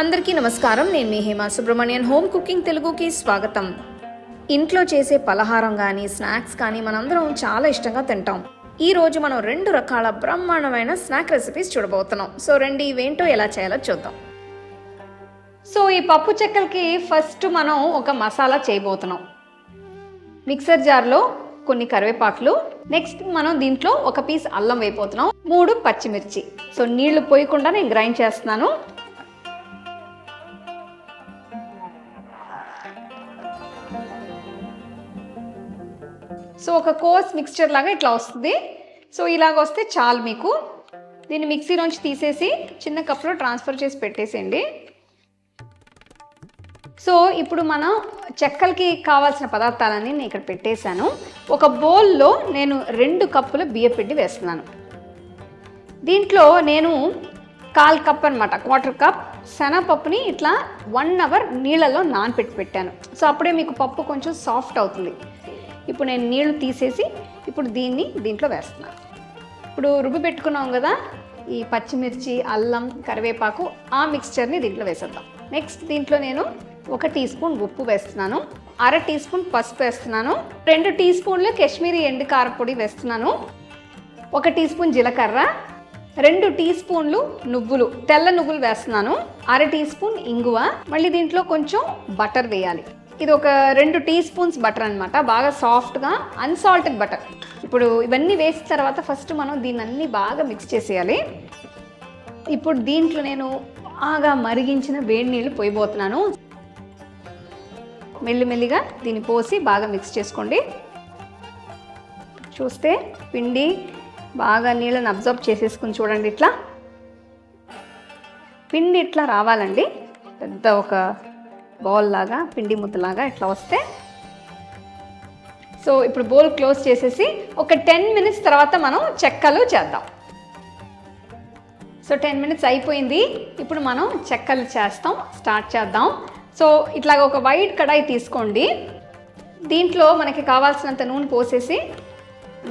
అందరికీ నమస్కారం. నేను మీ హేమ సుబ్రహ్మణ్యన్. హోమ్ కుకింగ్ తెలుగుకి స్వాగతం. ఇంట్లో చేసే పలహారం కానీ స్నాక్స్ కానీ మనందరం చాలా ఇష్టంగా తింటాం. ఈ రోజు మనం రెండు రకాల బ్రహ్మాండమైన స్నాక్ రెసిపీస్ చూడబోతున్నాం. సో రెండు ఇవేంటో ఎలా చేయాలో చూద్దాం. సో ఈ పప్పు చెక్కలకి ఫస్ట్ మనం ఒక మసాలా చేయబోతున్నాం. మిక్సర్ జార్లో కొన్ని కరివేపాకులు. నెక్స్ట్ మనం దీంట్లో ఒక పీస్ అల్లం వేయబోతున్నాం. మూడు పచ్చిమిర్చి. సో నీళ్ళు పోయకుండా నేను గ్రైండ్ చేస్తున్నాను. సో ఒక కోర్స్ మిక్స్చర్ లాగా ఇట్లా వస్తుంది. సో ఇలాగ వస్తే చాలు మీకు. దీన్ని మిక్సీలోంచి తీసేసి చిన్న కప్లో ట్రాన్స్ఫర్ చేసి పెట్టేసేయండి. సో ఇప్పుడు మనం చెక్కలకి కావాల్సిన పదార్థాలన్నీ నేను ఇక్కడ పెట్టేశాను. ఒక బౌల్లో నేను రెండు కప్పుల బియ్యపిండి వేస్తున్నాను. దీంట్లో నేను కాల్ కప్ అనమాట క్వార్టర్ కప్. శనగపప్పుని ఇట్లా వన్ అవర్ నీళ్ళలో నానపెట్టి పెట్టాను. సో అప్పుడే మీకు పప్పు కొంచెం సాఫ్ట్ అవుతుంది. ఇప్పుడు నేను నీళ్ళు తీసేసి ఇప్పుడు దీన్ని దీంట్లో వేస్తున్నాను ఇప్పుడు రుబ్బి పెట్టుకున్నాం కదా ఈ పచ్చిమిర్చి అల్లం కరివేపాకు ఆ మిక్స్చర్ని దీంట్లో వేసేద్దాం. నెక్స్ట్ దీంట్లో నేను ఒక టీ స్పూన్ ఉప్పు వేస్తున్నాను అర టీ స్పూన్ పసుపు వేస్తున్నాను రెండు టీ స్పూన్లు కాశ్మీరీ ఎండు కారపొడి వేస్తున్నాను ఒక టీ స్పూన్ జీలకర్ర రెండు టీ స్పూన్లు నువ్వులు తెల్ల నువ్వులు వేస్తున్నాను అర టీ స్పూన్ ఇంగువ మళ్ళీ దీంట్లో కొంచెం బటర్ వేయాలి. ఇది ఒక రెండు టీ స్పూన్స్ బటర్ అనమాట బాగా సాఫ్ట్గా అన్సాల్టెడ్ బటర్. ఇప్పుడు ఇవన్నీ వేసిన తర్వాత ఫస్ట్ మనం దీన్ని అన్నీ బాగా మిక్స్ చేసేయాలి. ఇప్పుడు దీంట్లో నేను బాగా మరిగించిన వేడి నీళ్ళు పోయిపోతున్నాను మెల్లిమెల్లిగా దీన్ని పోసి బాగా మిక్స్ చేసుకోండి. చూస్తే పిండి బాగా నీళ్ళని అబ్జర్వ్ చేసేసుకుని చూడండి ఇట్లా. పిండి ఇట్లా రావాలండి. పెద్ద ఒక బౌల్ లాగా పిండి ముద్దలాగా ఇట్లా వస్తే. సో ఇప్పుడు బౌల్ క్లోజ్ చేసేసి ఒక టెన్ మినిట్స్ తర్వాత మనం చెక్కలు చేద్దాం. సో టెన్ మినిట్స్ అయిపోయింది. ఇప్పుడు మనం చెక్కలు చేస్తాం స్టార్ట్ చేద్దాం. సో ఇట్లాగ ఒక వైట్ కడాయి తీసుకోండి. దీంట్లో మనకి కావాల్సినంత నూనె పోసేసి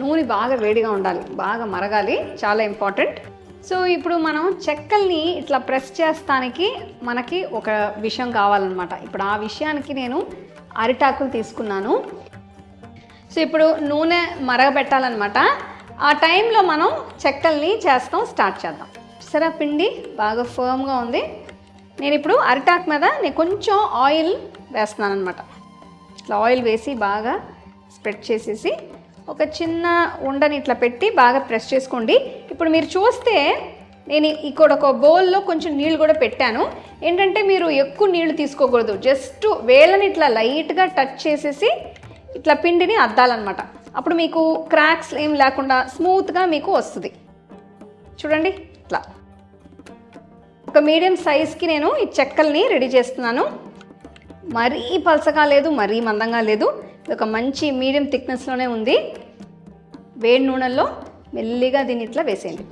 నూనె బాగా వేడిగా ఉండాలి బాగా మరగాలి. చాలా ఇంపార్టెంట్. సో ఇప్పుడు మనం చెక్కల్ని ఇట్లా ప్రెస్ చేస్తానికి మనకి ఒక విషయం కావాలన్నమాట. ఇప్పుడు ఆ విషయానికి నేను అరిటాకులు తీసుకున్నాను. సో ఇప్పుడు నూనె మరగబెట్టాలన్నమాట. ఆ టైంలో మనం చెక్కల్ని చేస్తాం స్టార్ట్ చేద్దాం. సరే పిండి బాగా ఫర్మ్గా ఉంది. నేను ఇప్పుడు అరిటాక్ మీద నేను కొంచెం ఆయిల్ వేస్తున్నాను అనమాట ఇట్లా ఆయిల్ వేసి బాగా స్ప్రెడ్ చేసేసి ఒక చిన్న ఉండని ఇట్లా పెట్టి బాగా ప్రెస్ చేసుకోండి. ఇప్పుడు మీరు చూస్తే నేను ఇక్కడ ఒక బౌల్లో కొంచెం నీళ్ళు కూడా పెట్టాను. ఏంటంటే మీరు ఎక్కువ నీళ్ళు తీసుకోకూడదు. జస్ట్ వేలని ఇట్లా లైట్గా టచ్ చేసేసి ఇట్లా పిండిని అద్దాలన్నమాట. అప్పుడు మీకు క్రాక్స్ ఏం లేకుండా స్మూత్గా మీకు వస్తుంది. చూడండి ఇట్లా. ఒక మీడియం సైజ్కి నేను ఈ చెక్కల్ని రెడీ చేస్తున్నాను. మరీ పలసగా లేదు మరీ మందంగా లేదు. ఇది ఒక మంచి మీడియం థిక్నెస్లోనే ఉంది. వేడి నూనెల్లో మెల్లిగా దీన్ని ఇట్లా వేసేయండి.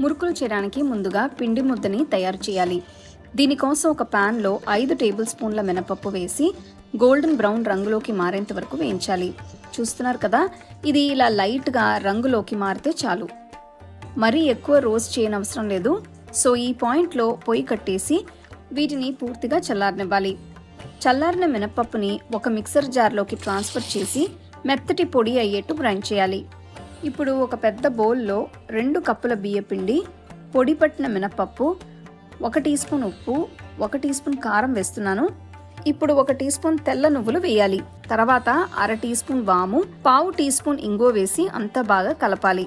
మురుకులు చేయడానికి ముందుగా పిండి ముద్దని తయారు చేయాలి. దీనికోసం ఒక ప్యాన్లో ఐదు టేబుల్ స్పూన్ల మినపప్పు వేసి గోల్డెన్ బ్రౌన్ రంగులోకి మారేంత వరకు వేయించాలి. చూస్తున్నారు కదా? ఇది ఇలా లైట్గా రంగులోకి మారితే చాలు. మరీ ఎక్కువ రోస్ట్ చేయనవసరం లేదు. సో ఈ పాయింట్లో పొయ్యి కట్టేసి వీటిని పూర్తిగా చల్లారనివ్వాలి. చల్లారిన మినపప్పుని ఒక మిక్సర్ జార్లోకి ట్రాన్స్ఫర్ చేసి మెత్తటి పొడి అయ్యేట్టు గ్రైండ్ చేయాలి. ఇప్పుడు ఒక పెద్ద బౌల్లో రెండు కప్పుల బియ్యపిండి పొడి పట్టిన మినపప్పు ఒక టీ స్పూన్ ఉప్పు ఒక టీ స్పూన్ కారం వేస్తున్నాను. ఇప్పుడు ఒక టీ స్పూన్ తెల్ల నువ్వులు వేయాలి. తర్వాత అర టీ స్పూన్ వాము పావు టీ స్పూన్ ఇంగో వేసి అంతా బాగా కలపాలి.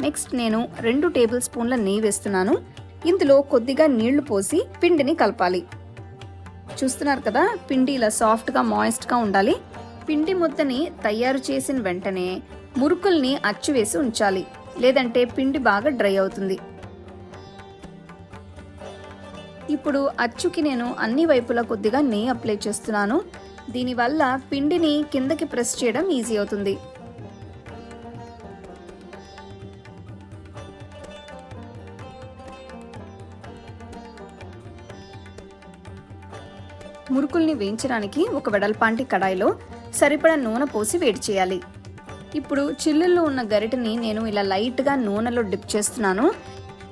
నెక్స్ట్ నేను రెండు టేబుల్ స్పూన్ల నెయ్యి వేస్తున్నాను. ఇందులో కొద్దిగా నీళ్ళు పోసి పిండిని కలపాలి. చూస్తున్నారు కదా పిండి ఇలా సాఫ్ట్గా మాయిస్ట్గా ఉండాలి. పిండి ముద్దని తయారు చేసిన వెంటనే మురుకుల్ని అచ్చు వేసి ఉంచాలి. లేదంటే పిండి బాగా డ్రై అవుతుంది. ఇప్పుడు అచ్చుకి నేను అన్ని వైపులా కొద్దిగా నెయ్యి అప్లై చేస్తున్నాను. దీనివల్ల పిండిని కిందకి ప్రెస్ చేయడం ఈజీ అవుతుంది. మురుకుల్ని వేయించడానికి ఒక వెడల్పాంటి కడాయిలో సరిపడా నూనె పోసి వేడి చేయాలి. ఇప్పుడు చిల్లుల్లో ఉన్న గరిటని నేను ఇలా లైట్గా నూనెలో డిప్ చేస్తున్నాను.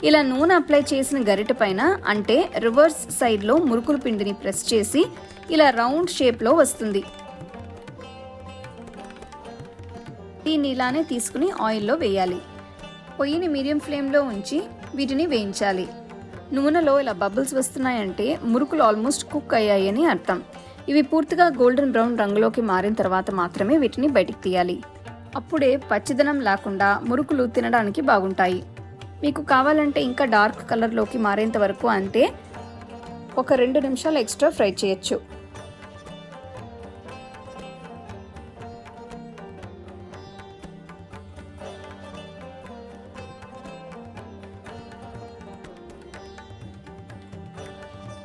ఇలా నూనె అప్లై చేసిన గరిట పైన అంటే రివర్స్ సైడ్లో మురుకులు పిండిని ప్రెస్ చేసి ఇలా రౌండ్ షేప్లో వస్తుంది. దీన్ని ఇలానే తీసుకుని ఆయిల్లో వేయాలి. పొయ్యిని మీడియం ఫ్లేమ్లో ఉంచి వీటిని వేయించాలి. నూనెలో ఇలా బబుల్స్ వస్తున్నాయంటే మురుకులు ఆల్మోస్ట్ కుక్ అయ్యాయని అర్థం. ఇవి పూర్తిగా గోల్డెన్ బ్రౌన్ రంగులోకి మారిన తర్వాత మాత్రమే వీటిని బయటికి తీయాలి. అప్పుడే పచ్చిదనం లేకుండా మురుకులు తినడానికి బాగుంటాయి. మీకు కావాలంటే ఇంకా డార్క్ కలర్లోకి మారేంత వరకు అంటే ఒక రెండు నిమిషాలు ఎక్స్ట్రా ఫ్రై చేయొచ్చు.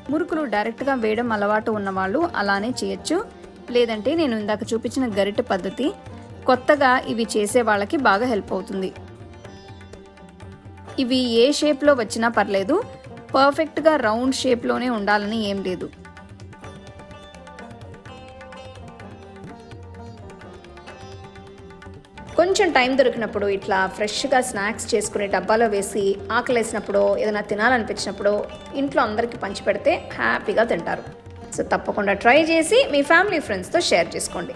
మురుకులు డైరెక్ట్గా వేయడం అలవాటు ఉన్నవాళ్ళు అలానే చేయొచ్చు. లేదంటే నేను ఇందాక చూపించిన గరిటె పద్ధతి కొత్తగా ఇవి చేసే వాళ్ళకి బాగా హెల్ప్ అవుతుంది. ఇవి ఏ షేప్లో వచ్చినా పర్లేదు పర్ఫెక్ట్గా రౌండ్ షేప్లోనే ఉండాలని ఏం లేదు. కొంచెం టైం దొరికినప్పుడు ఇట్లా ఫ్రెష్గా స్నాక్స్ చేసుకునే డబ్బాలో వేసి ఆకలేసినప్పుడు ఏదైనా తినాలనిపించినప్పుడు ఇంట్లో అందరికీ పంచి పెడితే హ్యాపీగా తింటారు. సో తప్పకుండా ట్రై చేసి మీ ఫ్యామిలీ ఫ్రెండ్స్తో షేర్ చేసుకోండి.